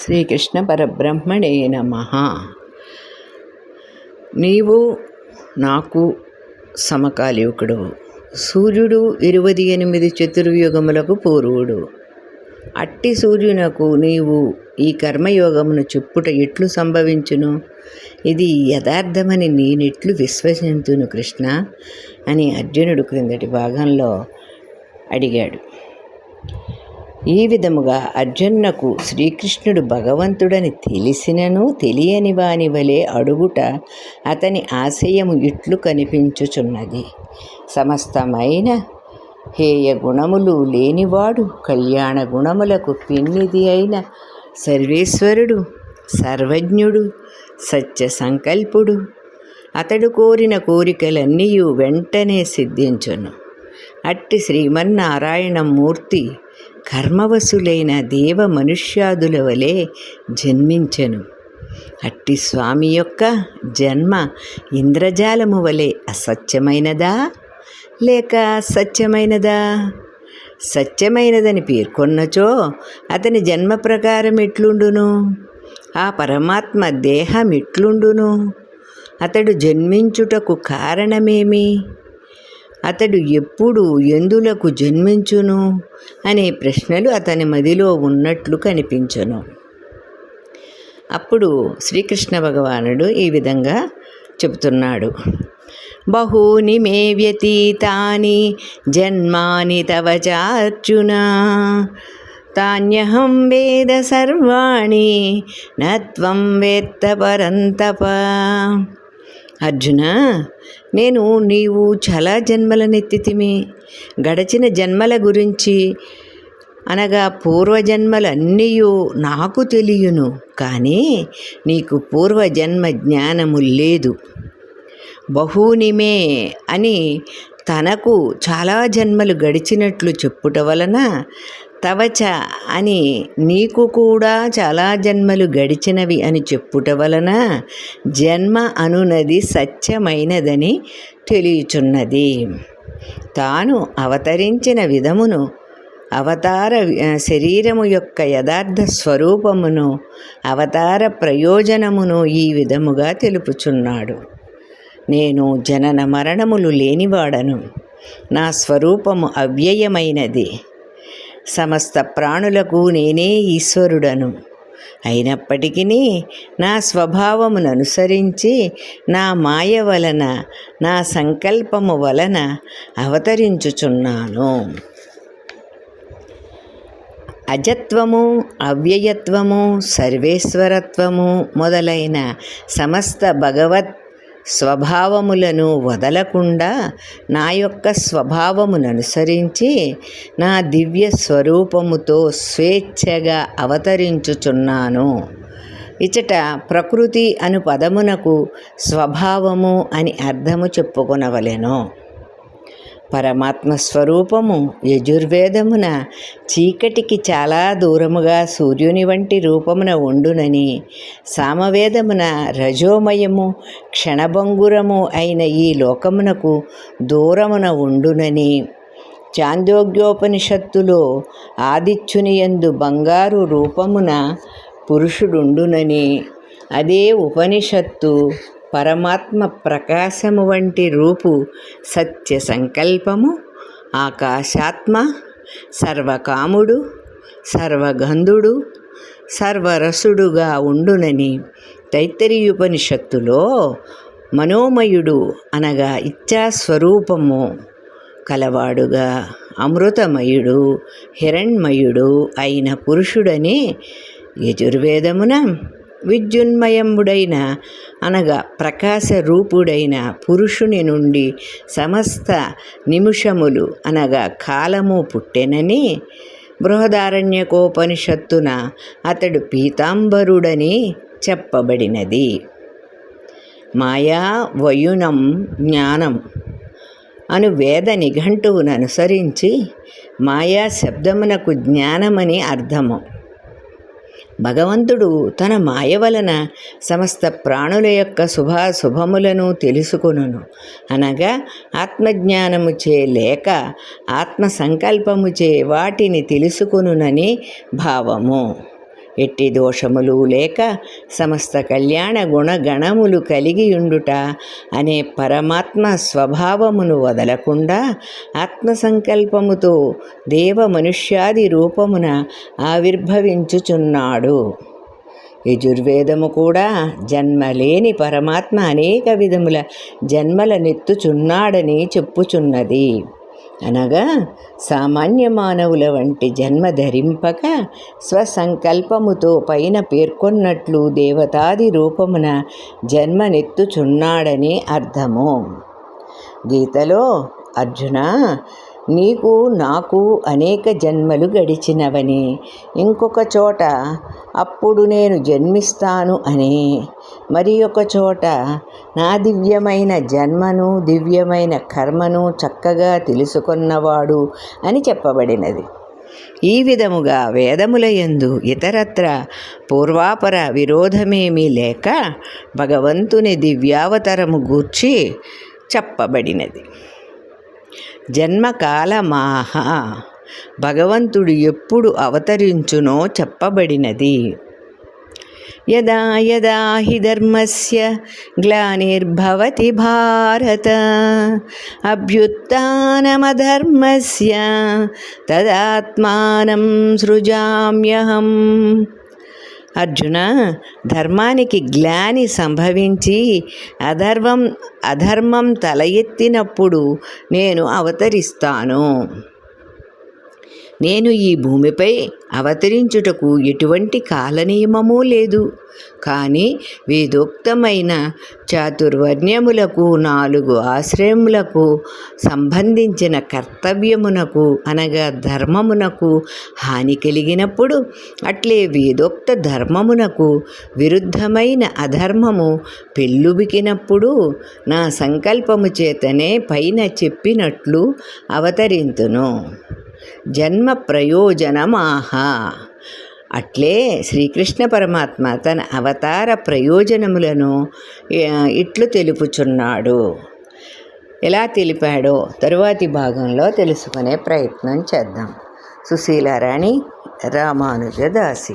శ్రీకృష్ణ పరబ్రహ్మణే నమ. నీవు నాకు సమకాలీకుడు. సూర్యుడు ఇరవై ఎనిమిది చతుర్యుగములకు పూర్వుడు. అట్టి సూర్యునకు నీవు ఈ కర్మయోగమును చెప్పుట ఎట్లు సంభవించును? ఇది యథార్థమని నేనెట్లు విశ్వసించును కృష్ణ అని అర్జునుడు క్రిందటి భాగంలో అడిగాడు. ఈ విధముగా అర్జున్నకు శ్రీకృష్ణుడు భగవంతుడని తెలిసినను తెలియని వాని వలె అడుగుట అతని ఆశయము ఇట్లు కనిపించుచున్నది. సమస్తమైన హేయ గుణములు లేనివాడు కళ్యాణ గుణములకు పిన్నిది అయిన సర్వేశ్వరుడు సర్వజ్ఞుడు సత్య సంకల్పుడు. అతడు కోరిన కోరికలన్నీ వెంటనే సిద్ధించును. అట్టి శ్రీమన్నారాయణ మూర్తి కర్మవశులైన దేవ మనుష్యాదుల వలె జన్మించెను. అట్టి స్వామి యొక్క జన్మ ఇంద్రజాలము వలె అసత్యమైనదా? లేక సత్యమైనదా సత్యమైనదని పేర్కొన్నచో అతని జన్మ ప్రకారం ఎట్లుండును? ఆ పరమాత్మ దేహం ఎట్లుండును? అతడు జన్మించుటకు కారణమేమి? అతడు ఎప్పుడు ఎందులకు జన్మించును? అనే ప్రశ్నలు అతని మదిలో ఉన్నట్లు కనిపించును. అప్పుడు శ్రీకృష్ణ భగవానుడు ఈ విధంగా చెబుతున్నాడు. బహూని మే వ్యతీతాని జన్మాని తవ చార్జున తాన్యహం వేద సర్వాణి నత్వం వేత్త పరంతప. అర్జున నేను నీవు చాలా జన్మలనెత్తితిమి గడచిన జన్మల గురించి అనగా పూర్వజన్మలన్నీ నాకు తెలియను కానీ నీకు పూర్వజన్మ జ్ఞానము లేదు. బహూనిమే అని తనకు చాలా జన్మలు గడిచినట్లు చెప్పుట వలన తవచ అని నీకు కూడా చాలా జన్మలు గడిచినవి అని చెప్పుట వలన జన్మ అనునది సత్యమైనదని తెలియచున్నది. తాను అవతరించిన విధమును అవతార శరీరము యొక్క యథార్థ స్వరూపమును అవతార ప్రయోజనమును ఈ విధముగా తెలుపుచున్నాడు. నేను జనన మరణములు లేనివాడను. నా స్వరూపము అవ్యయమైనది. సమస్త ప్రాణులకు నేనే ఈశ్వరుడను. అయినప్పటికీ నా స్వభావమును అనుసరించి నా మాయ వలన నా సంకల్పము వలన అవతరించుచున్నాను. అజత్వము అవ్యయత్వము సర్వేశ్వరత్వము మొదలైన సమస్త భగవత్ స్వభావములను వదలకుండా నా యొక్క స్వభావమును అనుసరించి నా దివ్య స్వరూపముతో స్వేచ్ఛగా అవతరించుచున్నాను. ఇచట ప్రకృతి అను పదమునకు స్వభావము అని అర్థము చెప్పుకొనవలెను. పరమాత్మ స్వరూపము యజుర్వేదమున చీకటికి చాలా దూరముగా సూర్యుని వంటి రూపమున ఉండునని సామవేదమున రజోమయము క్షణభంగురము అయిన ఈ లోకమునకు దూరమున ఉండునని చాందోగ్యోపనిషత్తులో ఆదిత్యుని యందు బంగారు రూపమున పురుషుడుండునని అదే ఉపనిషత్తు పరమాత్మ ప్రకాశము వంటి రూపు సత్య సంకల్పము ఆకాశాత్మ సర్వకాముడు సర్వగంధుడు సర్వరసుడుగా ఉండునని తైత్తరీయుపనిషత్తులో మనోమయుడు అనగా ఇచ్ఛాస్వరూపము కలవాడుగా అమృతమయుడు హిరణ్మయుడు అయిన పురుషుడని యజుర్వేదమున విద్యున్మయముడైన అనగా ప్రకాశ రూపుడైన పురుషుని నుండి సమస్త నిమిషములు అనగా కాలము పుట్టెనని బృహదారణ్యకోపనిషత్తున అతడు పీతాంబరుడని చెప్పబడినది. మాయా వయునం జ్ఞానం అను వేద నిఘంటువును అనుసరించి మాయా శబ్దమునకు జ్ఞానమని అర్థము. భగవంతుడు తన మాయ వలన సమస్త ప్రాణుల యొక్క శుభాశుభములను తెలుసుకొనును. అనగా ఆత్మజ్ఞానము చే లేక ఆత్మ సంకల్పము చే వాటిని తెలుసుకొనునని భావము. ఎట్టి దోషములు లేక సమస్త కళ్యాణ గుణగణములు కలిగియుండుట అనే పరమాత్మ స్వభావమును వదలకుండా ఆత్మసంకల్పముతో దేవ మనుష్యాది రూపమున ఆవిర్భవించుచున్నాడు. యజుర్వేదము కూడా జన్మలేని పరమాత్మ అనేక విధముల జన్మల నెత్తుచున్నాడని చెప్పుచున్నది. అనగా సామాన్య మానవుల వంటి జన్మ ధరింపక స్వసంకల్పముతో పైన పేర్కొన్నట్లు దేవతాది రూపమున జన్మనెత్తుచున్నాడని అర్థము. గీతలో అర్జున నీకు నాకు అనేక జన్మలు గడిచినవని. ఇంకొక చోట అప్పుడు నేను జన్మిస్తాను అని. మరి ఒక చోట నా దివ్యమైన జన్మను దివ్యమైన కర్మను చక్కగా తెలుసుకున్నవాడు అని చెప్పబడినది. ఈ విధముగా వేదములయందు ఇతరత్ర పూర్వాపర విరోధమేమీ లేక భగవంతుని దివ్యావతరము గూర్చి చెప్పబడినది. జన్మకాలమాహ భగవంతుడు ఎప్పుడు అవతరించునో చెప్పబడినది. యదా యదా హి ధర్మస్య గ్లానిర్భవతి భారత అభ్యుత్నమధర్మస్య తదాత్మానం సృజామ్యహం. అర్జున ధర్మానికి గ్లాని సంభవించి అధర్వం అధర్మం తల ఎత్తినప్పుడు నేను అవతరిస్తాను. నేను ఈ భూమిపై అవతరించుటకు ఎటువంటి కాలనియమము లేదు. కానీ వేదోక్తమైన చాతుర్వర్ణ్యములకు నాలుగు ఆశ్రయములకు సంబంధించిన కర్తవ్యమునకు అనగా ధర్మమునకు హాని కలిగినప్పుడు అట్లే వేదోక్త ధర్మమునకు విరుద్ధమైన అధర్మము పెళ్ళుబికినప్పుడు నా సంకల్పము చేతనే పైన చెప్పినట్లు అవతరింతును. జన్మ ప్రయోజనమాహ అట్లే శ్రీకృష్ణ పరమాత్మ తన అవతార ప్రయోజనములను ఇట్లు తెలుపుచున్నాడు. ఎలా తెలిపాడో తరువాతి భాగంలో తెలుసుకునే ప్రయత్నం చేద్దాం. సుశీలారాణి రామానుజదాసి.